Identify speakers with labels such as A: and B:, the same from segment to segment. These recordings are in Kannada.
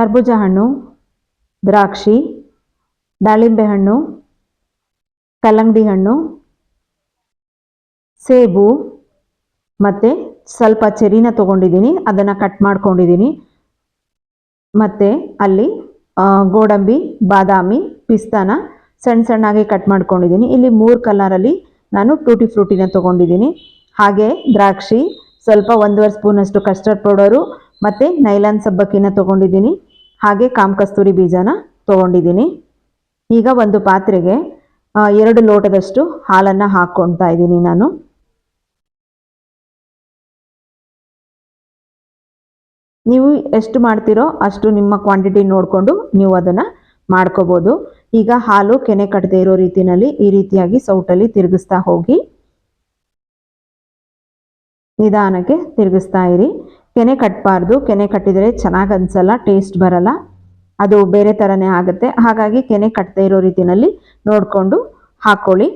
A: ಕರ್ಬೂಜ ಹಣ್ಣು, ದ್ರಾಕ್ಷಿ, ದಾಳಿಂಬೆ ಹಣ್ಣು, ಕಲ್ಲಂಗಡಿ ಹಣ್ಣು, ಸೇಬು, ಮತ್ತು ಸ್ವಲ್ಪ ಚೆರಿನ ತೊಗೊಂಡಿದ್ದೀನಿ, ಅದನ್ನು ಕಟ್ ಮಾಡ್ಕೊಂಡಿದ್ದೀನಿ. ಮತ್ತು ಅಲ್ಲಿ ಗೋಡಂಬಿ, ಬಾದಾಮಿ, ಪಿಸ್ತಾನ ಸಣ್ಣ ಸಣ್ಣಾಗಿ ಕಟ್ ಮಾಡ್ಕೊಂಡಿದ್ದೀನಿ. ಇಲ್ಲಿ ಮೂರು ಕಲರಲ್ಲಿ ನಾನು ಟೂಟಿ ಫ್ರೂಟಿನ ತೊಗೊಂಡಿದ್ದೀನಿ. ಹಾಗೆ ದ್ರಾಕ್ಷಿ, ಸ್ವಲ್ಪ ಒಂದೂವರೆ ಸ್ಪೂನಷ್ಟು ಕಸ್ಟರ್ಡ್ ಪೌಡರು ಮತ್ತು ನೈಲಾನ್ ಸಬ್ಬಕ್ಕಿನ ತೊಗೊಂಡಿದ್ದೀನಿ. ಹಾಗೆ ಕಾಮಕಸ್ತೂರಿ ಬೀಜನ ತೊಗೊಂಡಿದ್ದೀನಿ. ಈಗ ಒಂದು ಪಾತ್ರೆಗೆ ಎರಡು ಲೋಟದಷ್ಟು ಹಾಲನ್ನು ಹಾಕ್ಕೊಳ್ತಾ ಇದ್ದೀನಿ ನಾನು. ನೀವು ಎಷ್ಟು ಮಾಡ್ತೀರೋ ಅಷ್ಟು ನಿಮ್ಮ ಕ್ವಾಂಟಿಟಿ ನೋಡಿಕೊಂಡು ನೀವು ಅದನ್ನು ಮಾಡ್ಕೋಬೋದು. ಈಗ ಹಾಲು ಕೆನೆ ಕಟ್ಟದೆ ಇರೋ ರೀತಿಯಲ್ಲಿ ಈ ರೀತಿಯಾಗಿ ಸೌಟಲ್ಲಿ ತಿರುಗಿಸ್ತಾ ಹೋಗಿ, ನಿಧಾನಕ್ಕೆ ತಿರುಗಿಸ್ತಾ ಇರಿ. ಕೆನೆ ಕಟ್ಟಬಾರ್ದು ಕೆನೆ ಕಟ್ಟಿದರೆ ಚೆನ್ನಾಗಿ ಅನಿಸಲ್ಲ ಟೇಸ್ಟ್ ಬರಲ್ಲ. ಅದು ಬೇರೆ ಥರನೇ ಆಗುತ್ತೆ. ಹಾಗಾಗಿ ಕೆನೆ ಕಟ್ಟದೇ ಇರೋ ರೀತಿಯಲ್ಲಿ ನೋಡಿಕೊಂಡು ಹಾಕ್ಕೊಳ್ಳಿ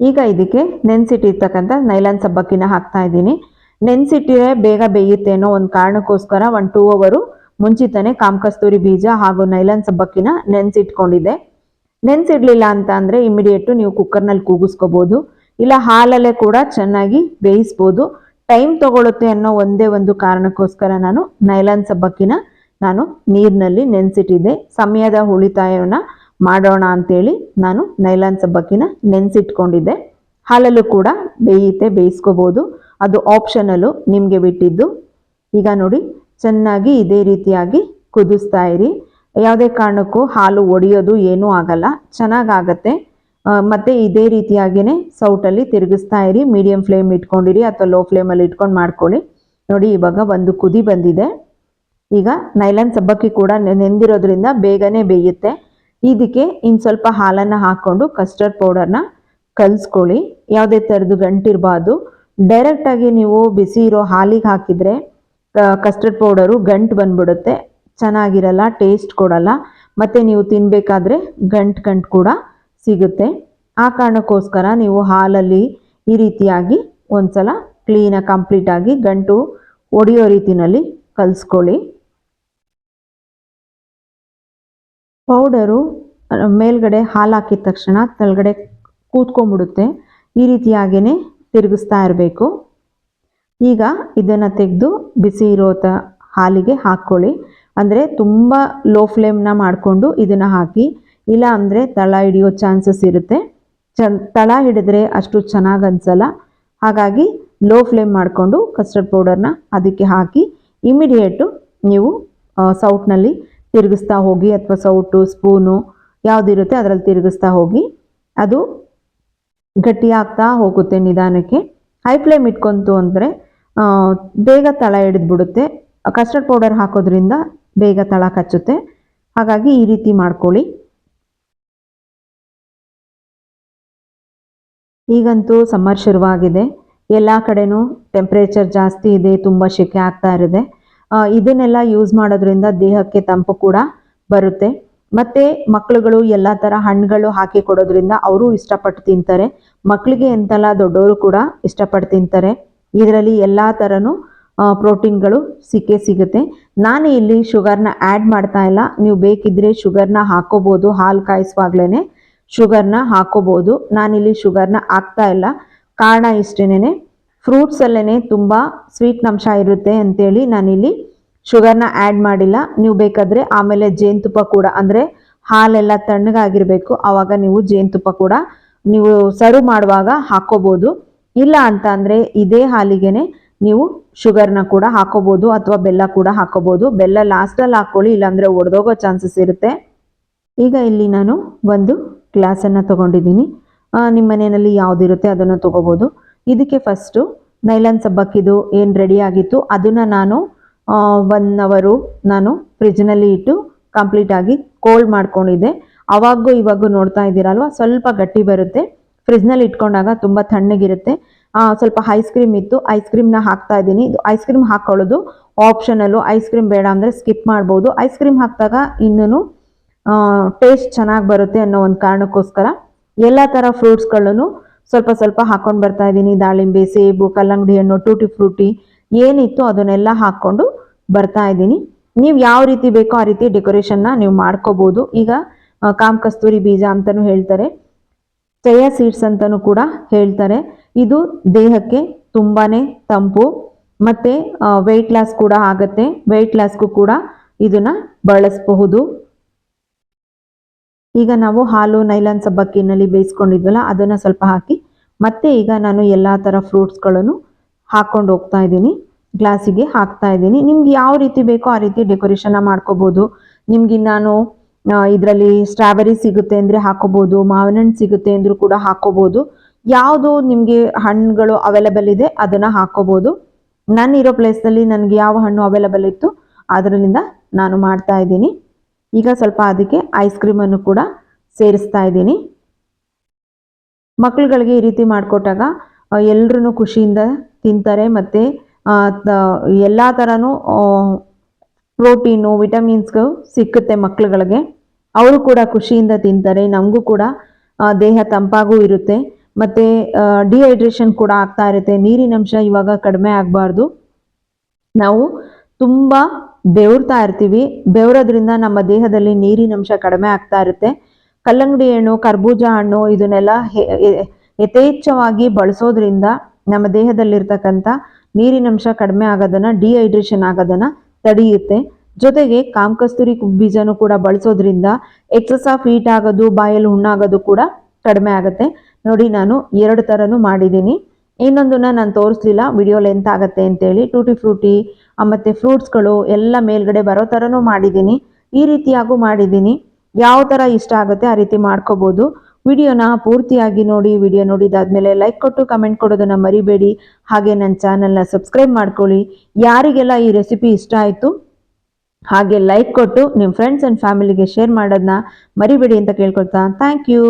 A: ಈಗ ಇದಕ್ಕೆ ನೆನೆಸಿಟ್ಟಿರ್ತಕ್ಕಂಥ ನೈಲಾನ್ ಸಬ್ಬಕ್ಕಿನ ಹಾಕ್ತಾ ಇದ್ದೀನಿ. ನೆನೆಸಿಟ್ಟಿರೆ ಬೇಗ ಬೇಯುತ್ತೆ ಅನ್ನೋ ಒಂದು ಕಾರಣಕ್ಕೋಸ್ಕರ ಒಂದು ಟೂ ಅವರು ಮುಂಚಿತನೇ ಕಾಮಕಸ್ತೂರಿ ಬೀಜ ಹಾಗೂ ನೈಲಾನ್ ಸಬ್ಬಕ್ಕಿನ ನೆನೆಸಿಟ್ಕೊಂಡಿದ್ದೆ ನೆನೆಸಿಡ್ಲಿಲ್ಲ ಅಂತ ಅಂದರೆ ಇಮಿಡಿಯೇಟು ನೀವು ಕುಕ್ಕರ್ನಲ್ಲಿ ಕೂಗಿಸ್ಕೋಬೋದು. ಇಲ್ಲ ಹಾಲಲ್ಲೇ ಕೂಡ ಚೆನ್ನಾಗಿ ಬೇಯಿಸ್ಬೋದು. ಟೈಮ್ ತಗೊಳುತ್ತೆ ಅನ್ನೋ ಒಂದೇ ಒಂದು ಕಾರಣಕ್ಕೋಸ್ಕರ ನಾನು ನೈಲಾನ್ ಸಬ್ಬಕ್ಕಿನ ನಾನು ನೀರಿನಲ್ಲಿ ನೆನೆಸಿಟ್ಟಿದ್ದೆ. ಸಮಯದ ಉಳಿತಾಯವನ್ನು ಮಾಡೋಣ ಅಂತೇಳಿ ನಾನು ನೈಲಾನ್ ಸಬ್ಬಕ್ಕಿನ ನೆನೆಸಿಟ್ಕೊಂಡಿದ್ದೆ. ಹಾಲಲ್ಲೂ ಕೂಡ ಬೇಯುತ್ತೆ ಬೇಯಿಸ್ಕೋಬೋದು. ಅದು ಆಪ್ಷನಲ್ಲು ನಿಮಗೆ ಬಿಟ್ಟಿದ್ದು. ಈಗ ನೋಡಿ, ಚೆನ್ನಾಗಿ ಇದೇ ರೀತಿಯಾಗಿ ಕುದಿಸ್ತಾ ಇರಿ. ಯಾವುದೇ ಕಾರಣಕ್ಕೂ ಹಾಲು ಒಡೆಯೋದು ಏನೂ ಆಗಲ್ಲ. ಚೆನ್ನಾಗಾಗತ್ತೆ. ಮತ್ತೆ ಇದೇ ರೀತಿಯಾಗಿಯೇ ಸೌಟಲ್ಲಿ ತಿರುಗಿಸ್ತಾ ಇರಿ. ಮೀಡಿಯಂ ಫ್ಲೇಮ್ ಇಟ್ಕೊಂಡಿರಿ ಅಥವಾ ಲೋ ಫ್ಲೇಮಲ್ಲಿ ಇಟ್ಕೊಂಡು ಮಾಡ್ಕೊಳ್ಳಿ. ನೋಡಿ, ಇವಾಗ ಒಂದು ಕುದಿ ಬಂದಿದೆ. ಈಗ ನೈಲನ್ ಸಬ್ಬಕ್ಕಿ ಕೂಡ ನೆಂದಿರೋದ್ರಿಂದ ಬೇಗನೆ ಬೇಯುತ್ತೆ. ಇದಕ್ಕೆ ಇನ್ನು ಸ್ವಲ್ಪ ಹಾಲನ್ನು ಹಾಕ್ಕೊಂಡು ಕಸ್ಟರ್ಡ್ ಪೌಡರ್ನ ಕಲಿಸ್ಕೊಳ್ಳಿ. ಯಾವುದೇ ಥರದ್ದು ಗಂಟಿರಬಾರ್ದು. ಡೈರೆಕ್ಟಾಗಿ ನೀವು ಬಿಸಿ ಇರೋ ಹಾಲಿಗೆ ಹಾಕಿದರೆ ಕಸ್ಟರ್ಡ್ ಪೌಡರು ಗಂಟು ಬಂದ್ಬಿಡುತ್ತೆ. ಚೆನ್ನಾಗಿರಲ್ಲ ಟೇಸ್ಟ್ ಕೊಡಲ್ಲ. ಮತ್ತು ನೀವು ತಿನ್ನಬೇಕಾದ್ರೆ ಗಂಟು ಗಂಟು ಕೂಡ ಸಿಗುತ್ತೆ. ಆ ಕಾರಣಕ್ಕೋಸ್ಕರ ನೀವು ಹಾಲಲ್ಲಿ ಈ ರೀತಿಯಾಗಿ ಒಂದ್ಸಲ ಕ್ಲೀನಾಗಿ ಕಂಪ್ಲೀಟಾಗಿ ಗಂಟು ಒಡೆಯೋ ರೀತಿಯಲ್ಲಿ ಕಲಿಸ್ಕೊಳ್ಳಿ. ಪೌಡರು ಮೇಲ್ಗಡೆ ಹಾಲು ಹಾಕಿದ ತಕ್ಷಣ ತಳಗಡೆ ಕೂತ್ಕೊಂಡ್ಬಿಡುತ್ತೆ. ಈ ರೀತಿಯಾಗೇ ತಿರುಗಿಸ್ತಾ ಇರಬೇಕು. ಈಗ ಇದನ್ನು ತೆಗೆದು ಬಿಸಿ ಇರೋ ತ, ಹಾಲಿಗೆ ಹಾಕ್ಕೊಳ್ಳಿ. ಅಂದರೆ ತುಂಬ ಲೋ ಫ್ಲೇಮ್ನ ಮಾಡಿಕೊಂಡು ಇದನ್ನು ಹಾಕಿ ಇಲ್ಲ ಅಂದರೆ ತಳ ಹಿಡಿಯೋ ಚಾನ್ಸಸ್ ಇರುತ್ತೆ. ಚ ತಳ ಹಿಡಿದ್ರೆ ಅಷ್ಟು ಚೆನ್ನಾಗಿ ಅನಿಸಲ್ಲ. ಹಾಗಾಗಿ ಲೋ ಫ್ಲೇಮ್ ಮಾಡಿಕೊಂಡು ಕಸ್ಟರ್ಡ್ ಪೌಡರ್ನ ಅದಕ್ಕೆ ಹಾಕಿ ಇಮಿಡಿಯೇಟು ನೀವು ಸೌಟ್ನಲ್ಲಿ ತಿರುಗಿಸ್ತಾ ಹೋಗಿ ಅಥವಾ ಸೌಟು, ಸ್ಪೂನು ಯಾವುದಿರುತ್ತೆ ಅದರಲ್ಲಿ ತಿರುಗಿಸ್ತಾ ಹೋಗಿ ಅದು ಗಟ್ಟಿಯಾಗ್ತಾ ಹೋಗುತ್ತೆ ನಿಧಾನಕ್ಕೆ. ಹೈ ಫ್ಲೇಮ್ ಇಟ್ಕೊಂತು ಅಂದರೆ ಬೇಗ ತಳ ಹಿಡಿದ್ಬಿಡುತ್ತೆ. ಕಸ್ಟರ್ಡ್ ಪೌಡರ್ ಹಾಕೋದ್ರಿಂದ ಬೇಗ ತಳ ಕಚ್ಚುತ್ತೆ. ಹಾಗಾಗಿ ಈ ರೀತಿ ಮಾಡ್ಕೊಳ್ಳಿ. ಈಗಂತೂ ಸಮ್ಮರ್ ಶುರುವಾಗಿದೆ. ಎಲ್ಲ ಕಡೆನೂ ಟೆಂಪ್ರೇಚರ್ ಜಾಸ್ತಿ ಇದೆ, ತುಂಬ ಸೆಕೆ ಆಗ್ತಾ ಇದೆ ಇದನ್ನೆಲ್ಲ ಯೂಸ್ ಮಾಡೋದ್ರಿಂದ ದೇಹಕ್ಕೆ ತಂಪು ಕೂಡ ಬರುತ್ತೆ. ಮತ್ತು ಮಕ್ಕಳುಗಳು ಎಲ್ಲ ಥರ ಹಣ್ಣುಗಳು ಹಾಕಿ ಕೊಡೋದ್ರಿಂದ ಅವರು ಇಷ್ಟಪಟ್ಟು ತಿಂತಾರೆ. ಮಕ್ಕಳಿಗೆ ಎಂತಲ್ಲ ದೊಡ್ಡವರು ಕೂಡ ಇಷ್ಟಪಟ್ಟು ತಿಂತಾರೆ. ಇದರಲ್ಲಿ ಎಲ್ಲ ಥರನೂ ಪ್ರೋಟೀನ್ಗಳು ಸಿಕ್ಕೇ ಸಿಗುತ್ತೆ. ನಾನು ಇಲ್ಲಿ ಶುಗರ್ನ ಆ್ಯಡ್ ಮಾಡ್ತಾ ಇಲ್ಲ. ನೀವು ಬೇಕಿದ್ದರೆ ಶುಗರ್ನ ಹಾಕೋಬೋದು, ಹಾಲು ಕಾಯಿಸುವಾಗ್ಲೇ ಶುಗರ್ನ ಹಾಕೋಬೋದು. ನಾನಿಲ್ಲಿ ಶುಗರ್ನ ಹಾಕ್ತಾ ಇಲ್ಲ. ಕಾರಣ ಇಷ್ಟೇನೆ ಫ್ರೂಟ್ಸಲ್ಲೇ ತುಂಬ ಸ್ವೀಟ್ನಂಶ ಇರುತ್ತೆ ಅಂತೇಳಿ ನಾನಿಲ್ಲಿ ಶುಗರ್ನ ಆ್ಯಡ್ ಮಾಡಿಲ್ಲ. ನೀವು ಬೇಕಾದರೆ ಆಮೇಲೆ ಜೇನುತುಪ್ಪ ಕೂಡ, ಅಂದರೆ ಹಾಲೆಲ್ಲ ತಣ್ಣಗಾಗಿರಬೇಕು. ಆವಾಗ ನೀವು ಜೇನುತುಪ್ಪ ಕೂಡ ನೀವು ಸರ್ವ್ ಮಾಡುವಾಗ ಹಾಕೋಬೋದು. ಇಲ್ಲ ಅಂತ ಅಂದರೆ ಇದೇ ಹಾಲಿಗೆನೆ ನೀವು ಶುಗರ್ನ ಕೂಡ ಹಾಕೋಬೋದು ಅಥವಾ ಬೆಲ್ಲ ಕೂಡ ಹಾಕೋಬೋದು. ಬೆಲ್ಲ ಲಾಸ್ಟಲ್ಲಿ ಹಾಕ್ಕೊಳ್ಳಿ ಇಲ್ಲಾಂದರೆ ಒಡೆದೋಗೋ ಚಾನ್ಸಸ್ ಇರುತ್ತೆ. ಈಗ ಇಲ್ಲಿ ನಾನು ಒಂದು ಗ್ಲಾಸನ್ನು ತೊಗೊಂಡಿದ್ದೀನಿ. ನಿಮ್ಮ ಮನೆಯಲ್ಲಿ ಯಾವುದಿರುತ್ತೆ ಅದನ್ನು ತೊಗೋಬೋದು. ಇದಕ್ಕೆ ಫಸ್ಟು ನೈಲಾನ್ ಸಬ್ಬಕ್ಕಿದು ಏನು ರೆಡಿ ಆಗಿತ್ತು, ಅದನ್ನು ನಾನು ಒನ್ ಅವರು ನಾನು ಫ್ರಿಜ್ನಲ್ಲಿ ಇಟ್ಟು ಕಂಪ್ಲೀಟಾಗಿ ಕೋಲ್ಡ್ ಮಾಡ್ಕೊಂಡಿದ್ದೆ. ಅವಾಗೂ ಇವಾಗೂ ನೋಡ್ತಾ ಇದ್ದೀರಲ್ವ, ಸ್ವಲ್ಪ ಗಟ್ಟಿ ಬರುತ್ತೆ. ಫ್ರಿಜ್ನಲ್ಲಿ ಇಟ್ಕೊಂಡಾಗ ತುಂಬ ತಣ್ಣಗಿರುತ್ತೆ. ಸ್ವಲ್ಪ ಐಸ್ ಕ್ರೀಮ್ ಇತ್ತು ಐಸ್ ಕ್ರೀಮ್ನ ಹಾಕ್ತಾ ಇದ್ದೀನಿ. ಇದು ಐಸ್ ಕ್ರೀಮ್ ಹಾಕ್ಕೊಳ್ಳೋದು ಆಪ್ಷನಲ್ಲು ಐಸ್ ಕ್ರೀಮ್ ಬೇಡ ಅಂದರೆ ಸ್ಕಿಪ್ ಮಾಡ್ಬೋದು. ಐಸ್ ಕ್ರೀಮ್ ಹಾಕಿದಾಗ ಇನ್ನೂ ಟೇಸ್ಟ್ ಚೆನ್ನಾಗಿ ಬರುತ್ತೆ ಅನ್ನೋ ಒಂದು ಕಾರಣಕ್ಕೋಸ್ಕರ ಎಲ್ಲ ಥರ ಫ್ರೂಟ್ಸ್ಗಳನ್ನು ಸ್ವಲ್ಪ ಸ್ವಲ್ಪ ಹಾಕೊಂಡು ಬರ್ತಾ ಇದ್ದೀನಿ ದಾಳಿಂಬೆ, ಸೇಬು, ಕಲ್ಲಂಗಡಿ ಹಣ್ಣು, ಟೂಟಿ ಫ್ರೂಟಿ ಏನಿತ್ತು ಅದನ್ನೆಲ್ಲ ಹಾಕ್ಕೊಂಡು ಬರ್ತಾ ಇದ್ದೀನಿ ನೀವು ಯಾವ ರೀತಿ ಬೇಕೋ ಆ ರೀತಿ ಡೆಕೋರೇಷನ್ನ ನೀವು ಮಾಡ್ಕೋಬೋದು. ಈಗ ಕಾಮ್ ಕಸ್ತೂರಿ ಬೀಜ ಅಂತಲೂ ಹೇಳ್ತಾರೆ. ಚಯಾ ಸೀಡ್ಸ್ ಅಂತಲೂ ಕೂಡ ಹೇಳ್ತಾರೆ. ಇದು ದೇಹಕ್ಕೆ ತುಂಬಾ ತಂಪು ಮತ್ತು ವೆಯ್ಟ್ ಲಾಸ್ ಕೂಡ ಆಗುತ್ತೆ. ವೆಯ್ಟ್ ಲಾಸ್ಗೂ ಕೂಡ ಇದನ್ನು ಬಳಸಬಹುದು. ಈಗ ನಾವು ಹಾಲು ನೈಲಾನ್ ಸಬ್ಬಕ್ಕಿನಲ್ಲಿ ಬೇಯಿಸ್ಕೊಂಡಿದ್ವಲ್ಲ, ಅದನ್ನು ಸ್ವಲ್ಪ ಹಾಕಿ, ಮತ್ತೆ ಈಗ ನಾನು ಎಲ್ಲ ಥರ ಫ್ರೂಟ್ಸ್ಗಳನ್ನು ಹಾಕ್ಕೊಂಡು ಹೋಗ್ತಾ ಇದ್ದೀನಿ. ಗ್ಲಾಸಿಗೆ ಹಾಕ್ತಾ ಇದ್ದೀನಿ. ನಿಮ್ಗೆ ಯಾವ ರೀತಿ ಬೇಕೋ ಆ ರೀತಿ ಡೆಕೋರೇಷನ್ನ ಮಾಡ್ಕೋಬೋದು. ನಿಮ್ಗೆ ನಾನು ಇದರಲ್ಲಿ ಸ್ಟ್ರಾಬೆರಿ ಸಿಗುತ್ತೆ ಅಂದರೆ ಹಾಕೋಬೋದು ಮಾವಿನ ಹಣ್ಣು ಸಿಗುತ್ತೆ ಅಂದರೂ ಕೂಡ ಹಾಕೋಬೋದು. ಯಾವುದು ನಿಮಗೆ ಹಣ್ಣುಗಳು ಅವೈಲೇಬಲ್ ಇದೆ, ಅದನ್ನು ಹಾಕೋಬೋದು. ನಾನು ಇರೋ ಪ್ಲೇಸ್ನಲ್ಲಿ ನನಗೆ ಯಾವ ಹಣ್ಣು ಅವೈಲೇಬಲ್ ಇತ್ತು, ಅದರಲ್ಲಿಂದ ನಾನು ಮಾಡ್ತಾ ಇದ್ದೀನಿ. ಈಗ ಸ್ವಲ್ಪ ಅದಕ್ಕೆ ಐಸ್ ಕ್ರೀಮನ್ನು ಕೂಡ ಸೇರಿಸ್ತಾ ಇದ್ದೀನಿ. ಮಕ್ಕಳುಗಳಿಗೆ ಈ ರೀತಿ ಮಾಡಿಕೊಟ್ಟಾಗ ಎಲ್ಲರೂ ಖುಷಿಯಿಂದ ತಿಂತಾರೆ ಮತ್ತು ಎಲ್ಲ ಥರನೂ ಪ್ರೋಟೀನು, ವಿಟಮಿನ್ಸ್ಗಳು ಸಿಕ್ಕುತ್ತೆ ಮಕ್ಕಳುಗಳಿಗೆ ಅವರು ಕೂಡ ಖುಷಿಯಿಂದ ತಿಂತಾರೆ, ನಮಗೂ ಕೂಡ ದೇಹ ತಂಪಾಗೂ ಇರುತ್ತೆ. ಮತ್ತು ಡಿಹೈಡ್ರೇಷನ್ ಕೂಡ ಆಗ್ತಾ ಇರುತ್ತೆ, ನೀರಿನಂಶ ಇವಾಗ ಕಡಿಮೆ ಆಗಬಾರ್ದು. ನಾವು ತುಂಬ ಬೆವರ್ತಾ ಇರ್ತೀವಿ. ಬೆವರೋದ್ರಿಂದ ನಮ್ಮ ದೇಹದಲ್ಲಿ ನೀರಿನಂಶ ಕಡಿಮೆ ಆಗ್ತಾ ಇರುತ್ತೆ. ಕಲ್ಲಂಗಡಿ ಹಣ್ಣು, ಕರ್ಬೂಜ ಹಣ್ಣು ಇದನ್ನೆಲ್ಲ ಯಥೇಚ್ಛವಾಗಿ ಬಳಸೋದ್ರಿಂದ ನಮ್ಮ ದೇಹದಲ್ಲಿರ್ತಕ್ಕಂಥ ನೀರಿನಂಶ ಕಡಿಮೆ ಆಗೋದನ್ನ ಡಿಹೈಡ್ರೇಷನ್ ಆಗೋದನ್ನ ತಡೆಯುತ್ತೆ. ಜೊತೆಗೆ ಕಾಮಕಸ್ತೂರಿ ಬೀಜನೂ ಕೂಡ ಬಳಸೋದ್ರಿಂದ ಎಕ್ಸಸ್ ಆಫ್ ಹೀಟ್ ಆಗೋದು, ಬಾಯಲ್ಲಿ ಹುಣ್ಣಾಗೋದು ಕೂಡ ಕಡಿಮೆ ಆಗುತ್ತೆ. ನೋಡಿ ನಾನು ಎರಡು ಥರನೂ ಮಾಡಿದ್ದೀನಿ. ಇನ್ನೊಂದನ್ನ ನಾನು ತೋರಿಸ್ಲಿಲ್ಲ ವಿಡಿಯೋ ಲೆಂತ್ ಆಗುತ್ತೆ ಅಂತೇಳಿ. ಟೂಟಿ ಫ್ರೂಟಿ ಮತ್ತು ಫ್ರೂಟ್ಸ್ಗಳು ಎಲ್ಲ ಮೇಲ್ಗಡೆ ಬರೋ ಥರನೂ ಮಾಡಿದ್ದೀನಿ. ಈ ರೀತಿಯಾಗೂ ಮಾಡಿದ್ದೀನಿ. ಯಾವ ಥರ ಇಷ್ಟ ಆಗುತ್ತೆ ಆ ರೀತಿ ಮಾಡ್ಕೋಬೋದು. ವಿಡಿಯೋನ ಪೂರ್ತಿಯಾಗಿ ನೋಡಿ ವಿಡಿಯೋ ನೋಡಿದಾದ್ಮೇಲೆ ಲೈಕ್ ಕೊಟ್ಟು ಕಮೆಂಟ್ ಕೊಡೋದನ್ನು ಮರಿಬೇಡಿ. ಹಾಗೆ ನನ್ನ ಚಾನಲ್ನ ಸಬ್ಸ್ಕ್ರೈಬ್ ಮಾಡ್ಕೊಳ್ಳಿ. ಯಾರಿಗೆಲ್ಲ ಈ ರೆಸಿಪಿ ಇಷ್ಟ ಆಯಿತು, ಹಾಗೆ ಲೈಕ್ ಕೊಟ್ಟು ನಿಮ್ಮ ಫ್ರೆಂಡ್ಸ್ ಆ್ಯಂಡ್ ಫ್ಯಾಮಿಲಿಗೆ ಶೇರ್ ಮಾಡೋದನ್ನ ಮರಿಬೇಡಿ ಅಂತ ಕೇಳ್ಕೊಳ್ತಾ. Thank you